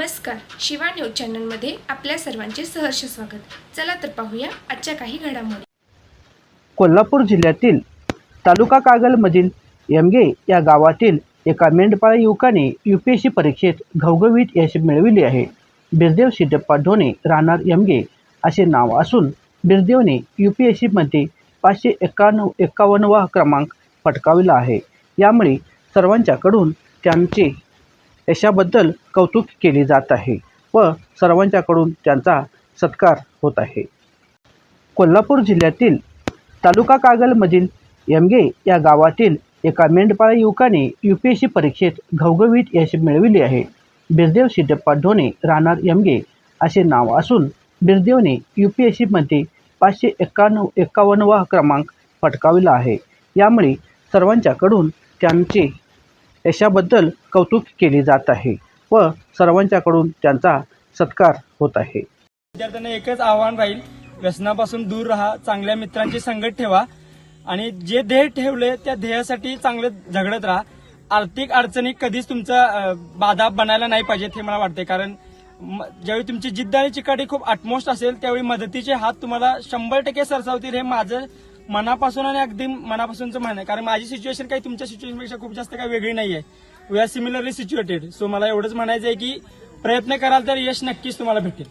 नमस्कार शिवा न्यूज चॅनलमध्ये आपल्या सर्वांचे सहर्ष स्वागत. चला तर पाहूया आजच्या काही घडामोडी. कोल्हापूर जिल्ह्यातील तालुका कागलमधील यमगे या गावातील एका मेंढपाळ युवकाने यू पी एस सी परीक्षेत घवघवीत यश मिळविले आहे. बिरदेव सिद्धप्पा ढोणे राहणार यमगे असे नाव असून बिरदेवने यू पी एस सीमध्ये पाचशे एकाण्णव एकावन्नवा क्रमांक पटकाविला आहे. यामुळे सर्वांच्याकडून त्यांचे यशाबद्दल कौतुक केले जात आहे व सर्वांच्याकडून त्यांचा सत्कार होत आहे. कोल्हापूर जिल्ह्यातील तालुका कागलमधील यमगे या गावातील एका मेंढपाळ युवकाने यू पी एस सी परीक्षेत घवघवीत यश मिळविले आहे. बिरदेव सिद्धप्पा ढोणे राहणार यमगे असे नाव असून बिरदेवने यू पी एस सीमध्ये पाचशे एक्काण्णव एक्कावन्नवा क्रमांक पटकाविला आहे. यामुळे सर्वांच्याकडून त्यांचे यशाबद्दल कौतुक केले जात आहे व सर्वांच्याकडून त्यांचा सत्कार होत आहे. विद्यार्थ्यांना एकच आव्हान राहील व्यसनापासून दूर राहा चांगल्या मित्रांची संगत ठेवा आणि जे ध्येय ठेवले त्या ध्येयासाठी चांगलं झगडत राहा. आर्थिक अडचणी कधीच तुमचा बाधा बनायला नाही पाहिजेत हे मला वाटते कारण म- ज्यावेळी तुमची जिद्द आणि चिकाटी खूप अटमोस्ट असेल त्यावेळी मदतीचे हात तुम्हाला शंभर टक्के सरसावतील हे माझं मनापासून आणि अगदी मनापासूनचं म्हणणं आहे. कारण माझी सिच्युएशन काही तुमच्या सिच्युएशनपेक्षा खूप जास्त काही वेगळी नाही आहे we are similarly situated so मला एवढंच म्हणायचं आहे की प्रयत्न कराल तर यश नक्कीच तुम्हाला भेटेल.